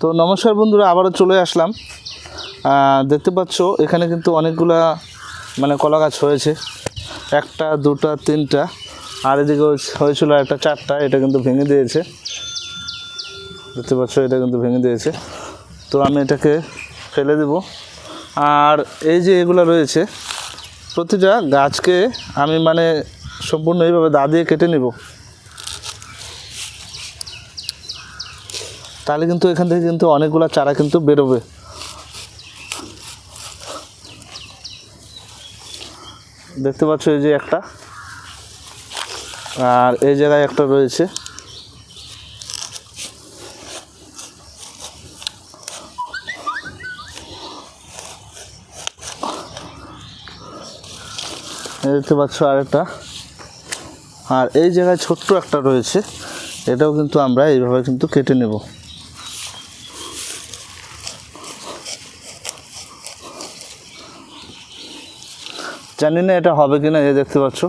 তো নমস্কার বন্ধুরা, আবারও চলে আসলাম। দেখতে পাচ্ছ, এখানে কিন্তু অনেকগুলা মানে কলা গাছ হয়েছে। একটা, দুটা, তিনটা, আর এদিকে হয়েছে- হয়েছিল একটা চারটা, এটা কিন্তু ভেঙে দিয়েছে। দেখতে পাচ্ছ, এটা কিন্তু ভেঙে দিয়েছে। তো আমি এটাকে ফেলে দেব। আর এই যে এগুলো রয়েছে, প্রতিটা গাছকে আমি মানে সম্পূর্ণ এইভাবে দা দিয়ে কেটে নেব। তাহলে কিন্তু এখান থেকে কিন্তু অনেকগুলো চারা কিন্তু বেরোবে। দেখতে পাচ্ছ এই যে একটা। আর এই জায়গায় একটা রয়েছে। দেখতে পাচ্ছ আরেকটা। আর এই জায়গায় ছোট্ট একটা রয়েছে। এটাও কিন্তু আমরা এইভাবে কিন্তু কেটে নেব। জানি না এটা হবে কি না এ দেখতে পাচ্ছ।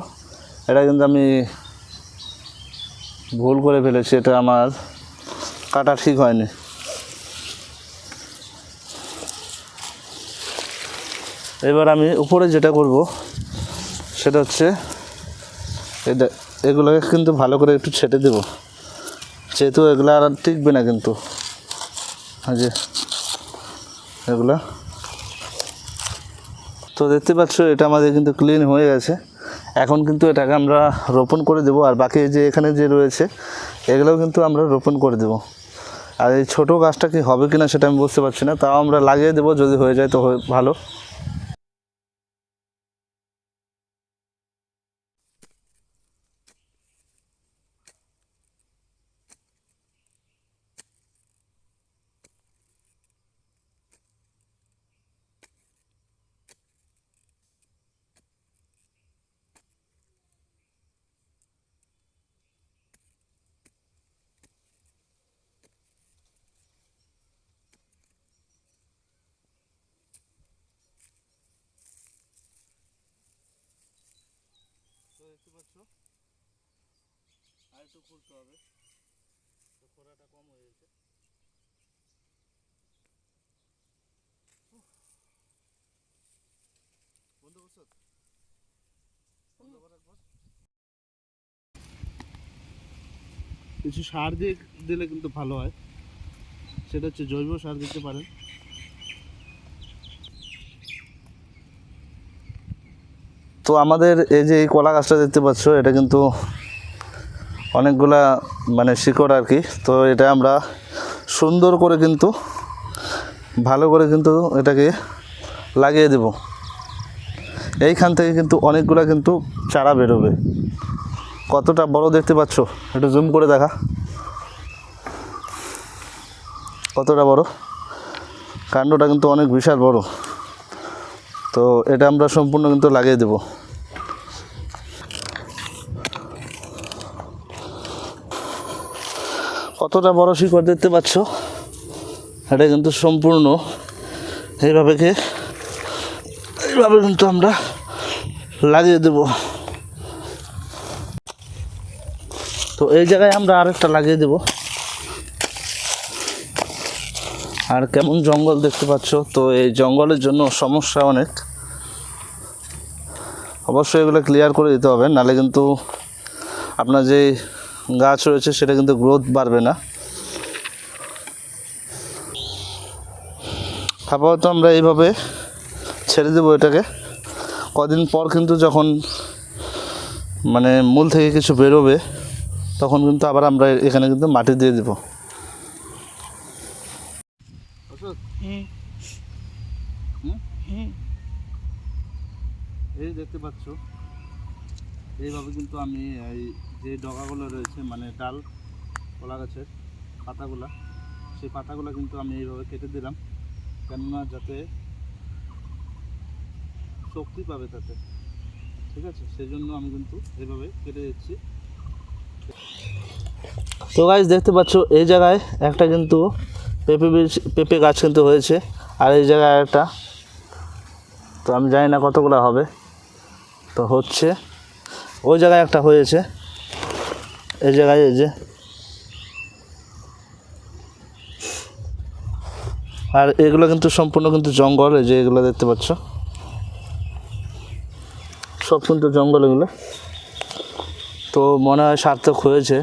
এটা কিন্তু আমি ভুল করে ফেলেছি, এটা আমার কাটা ঠিক হয়নি। এবার আমি উপরে যেটা করব, সেটা হচ্ছে এটা এগুলোকে কিন্তু ভালো করে একটু ছেটে দেব। যেহেতু এগুলো আর টিকবে না কিন্তু। এই যে এগুলা। তো দেখতে পাচ্ছ, এটা আমাদের কিন্তু ক্লিন হয়ে গেছে। এখন কিন্তু এটাকে আমরা রোপণ করে দেব, আর বাকি যে এখানে যে রয়েছে, এগুলোও কিন্তু আমরা রোপণ করে দেব। আর এই ছোটো গাছটা কি হবে কিনা সেটা আমি বুঝতে পারছি না, তাও আমরা লাগিয়ে দেবো, যদি হয়ে যায় তো ভালো। দেখতে পাচ্ছ? আর একটু খুলতে হবে। তো খোলাটা কম হয়ে গেছে। বন্ধ পর কিছু সার দিয়ে দিলে কিন্তু ভালো হয়। সেটা হচ্ছে জৈব সার দিতে পারেন। তো আমাদের এই যে এই কলা গাছটা দেখতে পাচ্ছ, এটা কিন্তু অনেকগুলা মানে শিকড় আর কি। তো এটা আমরা সুন্দর করে কিন্তু, ভালো করে কিন্তু এটাকে লাগিয়ে দেব। এইখান থেকে কিন্তু অনেকগুলা কিন্তু চারা বেরোবে। কতটা বড় দেখতে পাচ্ছ? একটু জুম করে দেখা। কতটা বড়? কাণ্ডটা কিন্তু অনেক বিশাল বড়। তো এটা আমরা সম্পূর্ণ কিন্তু লাগিয়ে দেব। কতটা বড় শিকড় দেখতে পাচ্ছ? এটা কিন্তু সম্পূর্ণ। এইভাবে এইভাবে কিন্তু আমরা লাগিয়ে দেব। তো এই জায়গায় আমরা আরেকটা লাগিয়ে দেব। আর কেমন জঙ্গল দেখতে পাচ্ছ? তো এই জঙ্গলের জন্য সমস্যা অনেক। অবশ্যই এগুলো ক্লিয়ার করে দিতে হবে নাহলে কিন্তু আপনার যে গাছ রয়েছে সেটা কিন্তু গ্রোথ বাড়বে না। আপাতত আমরা এইভাবে ছেড়ে দেবো এটাকে। কদিন পর কিন্তু যখন মানে মূল থেকে কিছু বেরোবে, তখন কিন্তু আবার আমরা এখানে কিন্তু মাটি দিয়ে দেবো। এই দেখতে পাচ্ছ। এইভাবে কিন্তু আমি এই যে ডগাগুলো রয়েছে মানে ডাল, কলা গাছের পাতাগুলা, সেই পাতাগুলো কিন্তু আমি এইভাবে কেটে দিলাম, কেননা যাতে শক্তি পাবে তাতে। ঠিক আছে? সেই জন্য আমি কিন্তু এইভাবে কেটে দিচ্ছি। তো গাছ দেখতে পাচ্ছ, এই জায়গায় একটা কিন্তু পেঁপে বীজ পেঁপে গাছ কিন্তু হয়েছে। আর এই জায়গায় একটা, তো আমি জানি না কতগুলো হবে। তো হচ্ছে, ওই জায়গায় একটা হয়েছে। এই জায়গায় এই যে। আর এগুলো কিন্তু সম্পূর্ণ কিন্তু জঙ্গল, এই যে এগুলো দেখতে পাচ্ছ। সব কিন্তু জঙ্গল এগুলো। তো মনে হয় সার্থক হয়েছে।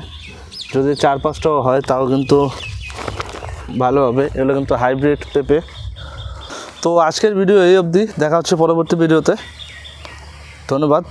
যদি চার পাঁচটাও হয়, তাও কিন্তু ভালো হবে, এগুলো কিন্তু হাইব্রিড পেঁপে তো আজকের ভিডিও এই অবধি, দেখা হচ্ছে পরবর্তী ভিডিওতে ধন্যবাদ।